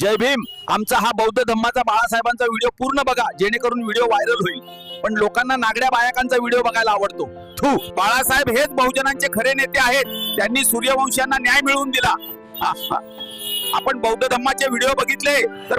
जय भीम. आमचा हा बौद्ध धम्माचा बाळासाहेबांचा व्हिडिओ पूर्ण बघा जेणेकरून व्हिडिओ व्हायरल होईल. पण लोकांना नागड्या बायकांचा व्हिडिओ बघायला आवडतो. थू बाळासाहेब हेच बहुजनांचे खरे नेते आहेत. त्यांनी सूर्यवंशांना न्याय मिळवून दिला. आपण बौद्ध धम्माचे व्हिडिओ बघितले तर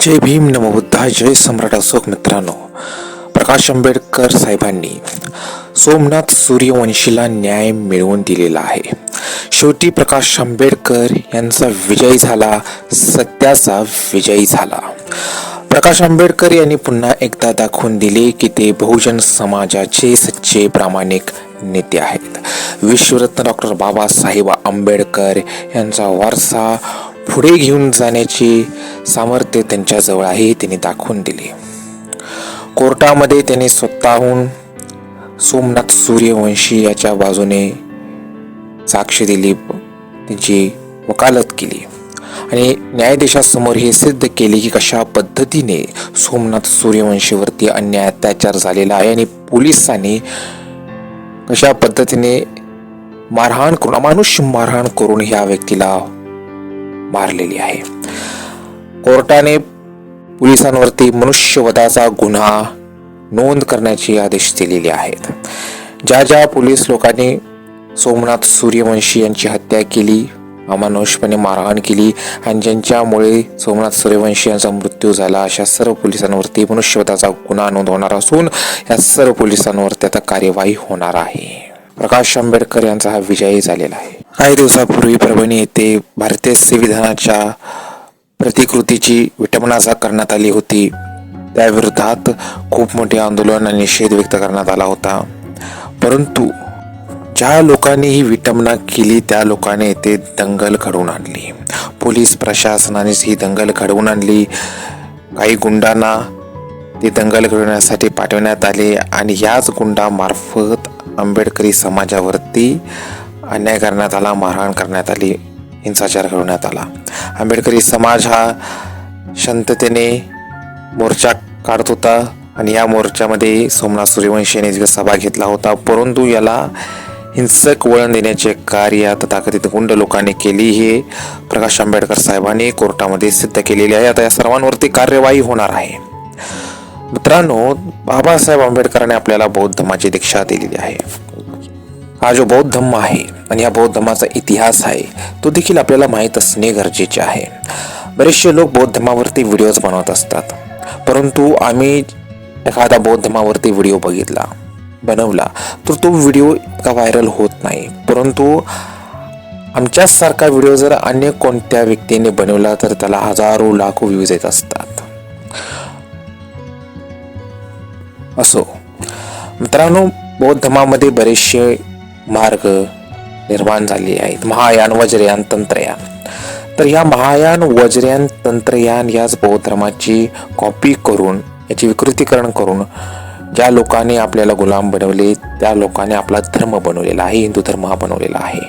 जय भीम नमो बुद्धा जय सम्राट अशोक मित्रांनो. प्रकाश आंबेडकर साहेबांनी सोमनाथ सूर्यवंशीला न्याय मिळवून दिलेला आहे. शेवटी प्रकाश आंबेडकर यांचा विजय झाला सत्याचा विजय झाला. प्रकाश आंबेडकर यांनी पुन्हा एकदा दाखवून दिले की ते बहुजन समाजाचे सच्चे प्रामाणिक नेते आहेत. विश्वरत्न डॉक्टर बाबासाहेब आंबेडकर यांचा वारसा पुढे घेऊन जाण्याचे सामर्थ्य त्यांच्याजवळ आहे त्यांनी दाखवून दिले. कोर्टामध्ये त्यांनी स्वतःहून सोमनाथ सूर्यवंशी याच्या बाजूने साक्ष दिली त्यांची वकालत केली. आणि न्यायाधीशासमोर हे सिद्ध केले की कशा पद्धतीने सोमनाथ सूर्यवंशीवरती अन्याय अत्याचार झालेला आहे आणि पोलिसांनी कशा पद्धतीने मारहाण करून अमानुष्य मारहाण करून ह्या व्यक्तीला मारलेली आहे. कोर्टाने पोलिसांवरती मनुष्यवधाचा गुन्हा नोंद करण्याचे आदेश दिलेले आहेत. ज्या ज्या पोलीस लोकांनी सोमनाथ सूर्यवंशी यांची हत्या केली अमानुषपणे मारहाण केली आणि ज्यांच्यामुळे सोमनाथ सूर्यवंशी यांचा मृत्यू झाला अशा सर्व पोलिसांवरती मनुष्यवधाचा गुन्हा नोंद होणार असून या सर्व पोलिसांवरती आता कार्यवाही होणार आहे. प्रकाश आंबेडकर यांचा हा विजयी झालेला आहे. काही दिवसापूर्वी परभणी येथे भारतीय संविधानाच्या प्रतिकृतीची विटंबनासा करण्यात आली होती. त्याविरोधात खूप मोठे आंदोलन आणि निषेध व्यक्त करण्यात आला होता. परंतु ज्या लोकांनी ही विटंबना केली त्या लोकांनी येथे दंगल घडवून आणली. पोलीस प्रशासनानेच ही दंगल घडवून आणली. काही गुंडांना ते दंगल घडवण्यासाठी पाठवण्यात आले आणि याच गुंडामार्फत आंबेडकरी समाजावरती अन्याय करण्यात आला मारहाण करण्यात आली हिंसाचार घडवण्यात आला. आंबेडकरी समाज हा शांततेने मोर्चा काढत होता आणि या मोर्चामध्ये सोमनाथ सूर्यवंशी यांनी सभा घेतला होता. परंतु याला हिंसक वळण देण्याचे कार्य तथाकथित गुंड लोकांनी केली हे प्रकाश आंबेडकर साहेबांनी कोर्टामध्ये सिद्ध केलेले आहे. आता या सर्वांवरती कार्यवाही होणार आहे. मित्रांनो बाबासाहेब आंबेडकरांनी आपल्याला बौद्ध धर्माची दीक्षा दिलेली आहे. हा जो बौद्ध धम्म आहे आणि या बौद्ध धर्माचा इतिहास आहे तो देखील आपल्याला माहीत असणे गरजेचे आहे. बरेचसे लोक बौद्ध धर्मावरती व्हिडिओज बनवत असतात. परंतु आम्ही एखादा बौद्ध धर्मावरती व्हिडिओ बघितला. बनवला तर तो व्हिडिओ इतका व्हायरल होत नाही. परंतु आमच्यासारखा व्हिडिओ जर अन्य कोणत्या व्यक्तीने बनवला तर त्याला हजारो लाखो व्ह्यूज येत असतात. असो. मित्रांनो बौद्ध धमामध्ये बरेचसे मार्ग निर्माण झाले आहेत. महायान वज्रयान तंत्रयान. तर या महायान वज्रयान तंत्रयान याच बौद्ध धर्माची कॉपी करून याची विकृतीकरण करून ज्या लोकांनी आपल्याला गुलाम बनवले त्या लोकांनी आपला धर्म बनवलेला आहे हिंदू धर्म हा बनवलेला आहे.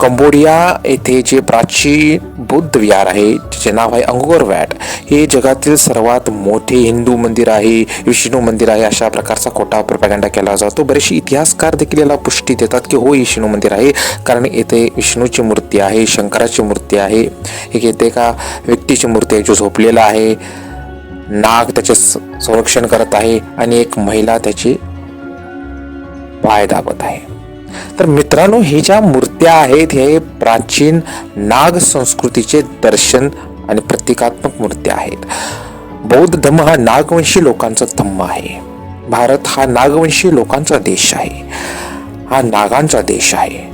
कंबोडिया येथे जे प्राचीन बुद्ध विहार आहे ज्याचे नाव आहे अंगोर वॅट हे जगातील सर्वात मोठे हिंदू मंदिर आहे विष्णू मंदिर आहे अशा प्रकारचा खोटा प्रपॅगंडा केला जातो. बरेचसे इतिहासकार देखील याला पुष्टी देतात की हो विष्णू मंदिर आहे कारण येथे विष्णूची मूर्ती आहे शंकराची मूर्ती आहे. एक येथे का व्यक्तीची मूर्ती आहे जो झोपलेला आहे. नाग त्याचे स- संरक्षण करत आहे आणि एक महिला त्याची पाय दाबत आहे. तर मित्रांनो हे ज्या मूर्त्या आहेत हे प्राचीन नाग संस्कृतीचे दर्शन आणि प्रतिकात्मक मूर्त्या आहेत. बौद्ध धम्म हा नागवंशी लोकांचा धम्म आहे. भारत हा नागवंशी लोकांचा देश आहे. हा नागांचा देश आहे.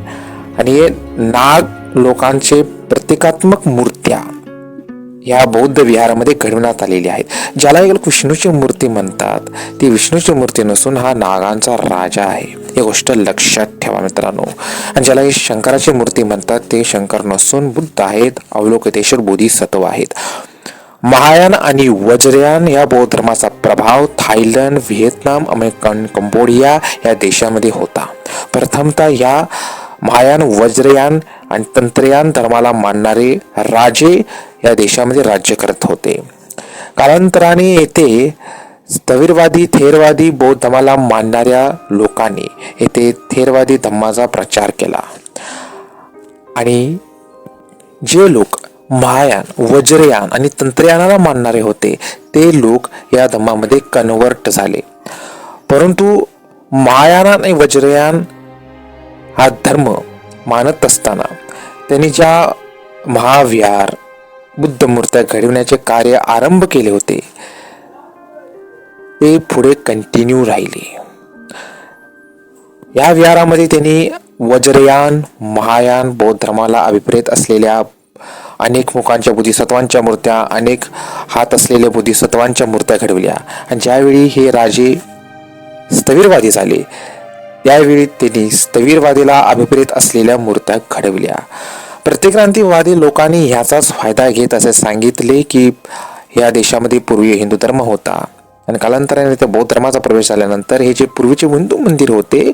आणि हे नाग लोकांचे प्रतिकात्मक मूर्त्या या बौद्ध विहारामध्ये घडवण्यात आलेली आहेत ज्याला एक विष्णूची मूर्ती म्हणतात. ती विष्णूची मूर्ती नसून हा नागांचा राजा आहे. ही गोष्ट लक्षात ठेवा मित्रांनो. आणि ज्याला शंकराची मूर्ती म्हणतात ते शंकर नसून बुद्ध आहेत अवलोकितेश्वर बोधिसत्व आहेत. महायान आणि वज्रयान या बौद्ध धर्माचा प्रभाव थायलंड व्हिएतनाम अमेरिकन कंबोडिया या देशामध्ये होता. प्रथमतः या महायान वज्रयान आणि तंत्रयान धर्माला मानणारे राजे या देशामध्ये राज्य करत होते. कालांतराने येथे स्थविरवादी थेरवादी बौद्ध धर्माला मानणाऱ्या लोकांनी येथे थेरवादी धम्माचा प्रचार केला. आणि जे लोक महायान वज्रयान आणि तंत्रयानाला मानणारे होते ते लोक या धम्मामध्ये कन्वर्ट झाले. परंतु महायान आणि वज्रयान हा धर्म मानत असताना त्यांनी ज्या महाविहार बुद्ध मूर्त्या घडविण्याचे कार्य आरंभ केले होते ते पुढे कंटिन्यू राहिले. या विहारामध्ये त्यांनी वज्रयान महायान बौद्ध धर्माला अभिप्रेत असलेल्या अनेक मुखांच्या बुद्धिसत्वांच्या मूर्त्या अनेक हात असलेल्या बुद्धिसत्वांच्या मूर्त्या घडविल्या. आणि ज्यावेळी हे राजे स्थविरवादी झाले यावेळी त्यांनी स्थवीरवादीला अभिप्रेत असलेल्या मूर्त्या घडविल्या. प्रतिक्रांतीवादी लोकांनी ह्याचाच फायदा घेत असे सांगितले की या देशामध्ये पूर्वी हिंदू धर्म होता. आणि कालांतराने त्या बौद्ध धर्माचा प्रवेश झाल्यानंतर हे जे पूर्वीचे हिंदू मंदिर होते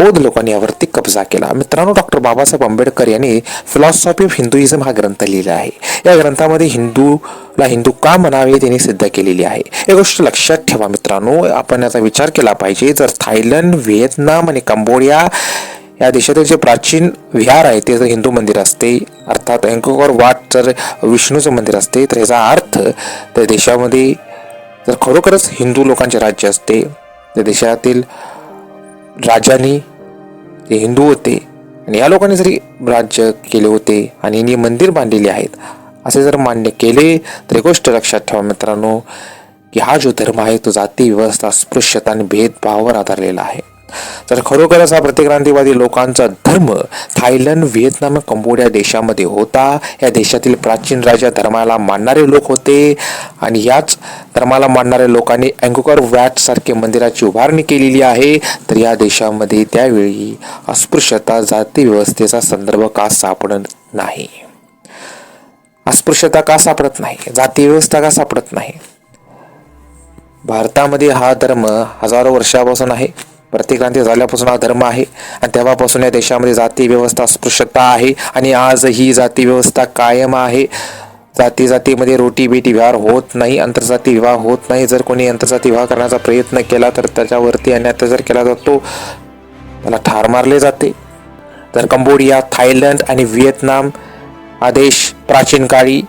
बौद्ध लोकांनी यावरती कब्जा केला. मित्रांनो डॉक्टर बाबासाहेब आंबेडकर यांनी फिलॉसॉफी ऑफ हिंदुइझम हा ग्रंथ लिहिला आहे. या ग्रंथामध्ये हिंदूला हिंदू का म्हणावे त्यांनी सिद्ध केलेली आहे. एक गोष्ट लक्षात ठेवा मित्रांनो आपण याचा विचार केला पाहिजे. जर थायलंड व्हिएतनाम आणि कंबोडिया या देशातील जे प्राचीन विहार आहे ते जर हिंदू मंदिर असते अर्थात अँकोर वाट जर विष्णूचं मंदिर असते तर याचा अर्थ त्या देशामध्ये जर खरोखरच हिंदू लोकांचे राज्य असते त्या देशातील राजांनी ते हिंदू होते आणि या लोकांनी जरी राज्य केले होते आणि यांनी मंदिर बांधलेले आहेत असे जर मान्य केले तर एक गोष्ट लक्षात ठेवा मित्रांनो की हा जो धर्म आहे तो जाती व्यवस्था अस्पृश्यता आणि भेदभावावर आधारलेला आहे. तर खरोखरच हा प्रतिक्रांतीवादी लोकांचा धर्म थायलंड व्हिएतनाम कंबोडिया देशामध्ये होता. या देशातील प्राचीन राजा धर्माला मानणारे लोक होते आणि याच धर्माला मानणाऱ्या लोकांनी अँकोकर वॅट सारखे मंदिराची उभारणी केलेली आहे. तर या देशामध्ये त्यावेळी अस्पृश्यता जाती व्यवस्थेचा संदर्भ का सापडत नाही? अस्पृश्यता का सापडत नाही? जाती व्यवस्था का सापडत नाही? भारतामध्ये हा धर्म हजारो वर्षापासून आहे. प्रतिक्रांती झाल्यापासून हा धर्म आहे आणि तेव्हापासून या देशामध्ये जाती व्यवस्था अस्पृश्यता आहे आणि आज ही जाती व्यवस्था कायम आहे. जाती जातीमध्ये रोटी बेटी विवाह होत नाही आंतरजाती विवाह होत नाही. जर कोणी आंतरजाती विवाह करण्याचा प्रयत्न केला तर त्याच्यावरती आणि अत्याचार केला जातो त्याला ठार मारले जाते. तर कंबोडिया थायलंड आणि व्हिएतनाम हा देश प्राचीन काळी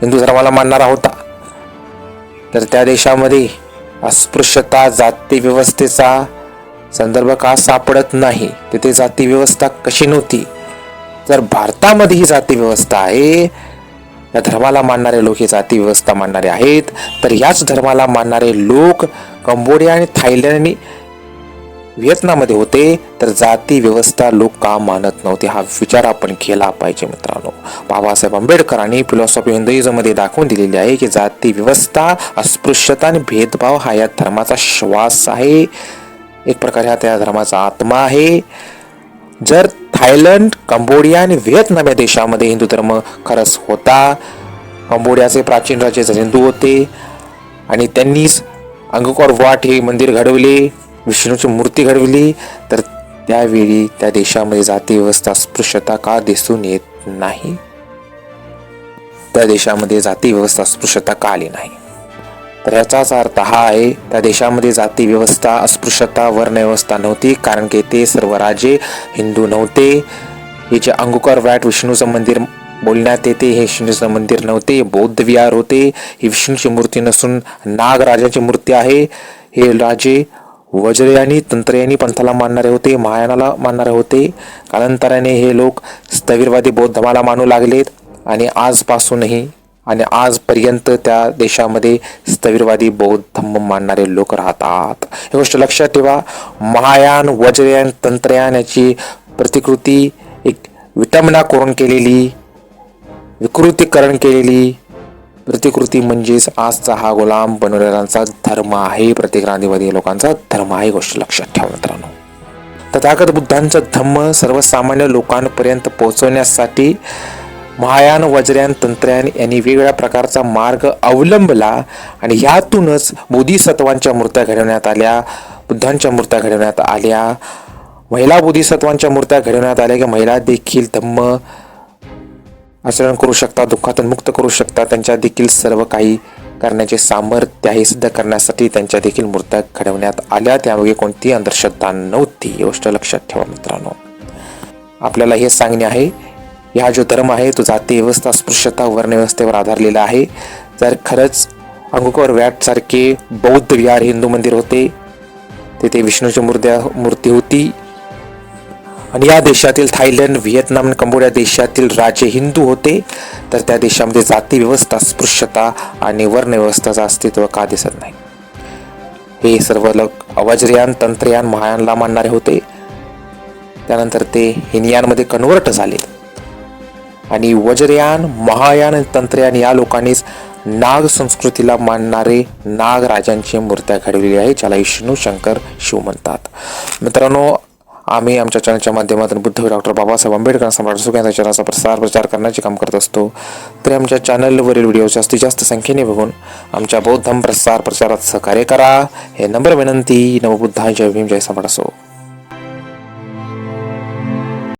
हिंदू धर्माला मानणारा होता. तर त्या देशामध्ये अस्पृश्यता जाती व्यवस्थेचा संदर्भ का सापडत नाही तिथे जाती व्यवस्था कशी नव्हती. जर भारतामध्ये ही जाती व्यवस्था आहे या धर्माला मानणारे लोक हे जाती व्यवस्था मानणारे आहेत तर याच धर्माला मानणारे लोक कंबोडिया आणि थायलंड आणि व्हिएतनाममध्ये होते तर जाती व्यवस्था लोक का मानत नव्हते हा विचार आपण केला पाहिजे मित्रांनो. बाबासाहेब आंबेडकरांनी फिलॉसॉफी हिंदुइझममध्ये दाखवून दिलेली आहे की जाती व्यवस्था अस्पृश्यता आणि भेदभाव हा या धर्माचा श्वास आहे. एक प्रकारे हा त्या धर्माचा आत्मा आहे. जर थायलंड कंबोडिया आणि व्हिएतनाम या देशामध्ये हिंदू धर्म खरंच होता कंबोडियाचे प्राचीन राजे हिंदू होते आणि त्यांनीच अंगकोर वाट हे मंदिर घडवले विष्णूची मूर्ती घडवली तर त्यावेळी त्या देशामध्ये जाती व्यवस्था स्पृश्यता का दिसून येत नाही? त्या देशामध्ये जाती व्यवस्था स्पृश्यता का आली नाही? तर याचाच अर्थ हा आहे त्या देशामध्ये जाती व्यवस्था अस्पृश्यता वर्णव्यवस्था नव्हती कारण की ते सर्व राजे हिंदू नव्हते. हे जे अंगुकर वॅट विष्णूचं मंदिर बोलण्यात येते हे विष्णूचं मंदिर नव्हते बौद्ध विहार होते. ही विष्णूची मूर्ती नसून नागराजाची मूर्ती आहे. हे राजे वज्रयानी तंत्रयानी पंथाला मानणारे होते महायानाला मानणारे होते. कालांतराने हे लोक स्थविरवादी बौद्ध धर्माला मानू लागलेत आणि आजपासूनही आणि आजपर्यंत त्या देशामध्ये स्थविरवादी बौद्ध धम्म मानणारे लोक राहतात. ही गोष्ट लक्षात ठेवा. महायान वज्रयान तंत्रयान याची प्रतिकृती एक विटंबना करून केलेली विकृतीकरण केलेली प्रतिकृती म्हणजेच आजचा हा गुलाम बनवलेल्यांचा धर्म आहे. प्रतिक्रांतीवादी लोकांचा धर्म आहे. ही गोष्ट लक्षात ठेवा मित्रांनो. तथागत बुद्धांचा धम्म सर्वसामान्य लोकांपर्यंत पोहोचवण्यासाठी महायान वज्रयान तंत्रयान यांनी वेगवेगळ्या प्रकारचा मार्ग अवलंबला आणि ह्यातूनच बोधिसत्वांच्या मूर्त्या घडवण्यात आल्या बुद्धांच्या मूर्त्या घडवण्यात आल्या. महिला बोधिसत्वांच्या मूर्त्या घडवण्यात आल्या की महिला देखील धम्म आचरण करू शकतात दुःखातून मुक्त करू शकतात. त्यांच्या देखील सर्व काही करण्याचे सामर्थ्य हे सिद्ध करण्यासाठी त्यांच्या देखील मूर्त्या घडवण्यात आल्या. त्यामागे कोणतीही अंधश्रद्धा नव्हती. ही गोष्ट लक्षात ठेवा मित्रांनो. आपल्याला हे सांगणे आहे हा जो धर्म आहे तो जाती व्यवस्था स्पृश्यता वर्णव्यवस्थेवर आधारलेला आहे. जर खरंच अंगुकर वॅटसारखे बौद्ध विहार हिंदू मंदिर होते तेथे विष्णूची मूर्त्या मूर्ती होती. आणि या देशातील थायलंड व्हिएतनाम आणि कंबोडिया देशातील राजे हिंदू होते. तर त्या देशामध्ये जाती व्यवस्था स्पृश्यता आणि वर्णव्यवस्थाचं अस्तित्व का दिसत नाही? हे सर्व लोक अवज्रयान तंत्रयान महायानला मानणारे होते. त्यानंतर ते हिनयानमध्ये कन्वर्ट झाले. आणि वज्रयान महायान आणि तंत्रयान या लोकांनीच नाग संस्कृतीला मानणारे नागराजांची मूर्त्या घडविली आहे ज्याला विष्णू शंकर शिव म्हणतात. मित्रांनो आम्ही आमच्या चॅनलच्या माध्यमातून बुद्ध डॉक्टर बाबासाहेब आंबेडकर सम्राट सुख यांच्या चॅनलचा प्रसार प्रचार करण्याचे काम करत असतो. तरी आमच्या चॅनलवरील व्हिडिओ जास्तीत जास्त संख्येने बघून आमच्या बौद्ध प्रसार प्रचारात सहकार्य करा. हे नम्र विनंती नवबुद्धाय जय भीम जय सम्राट असो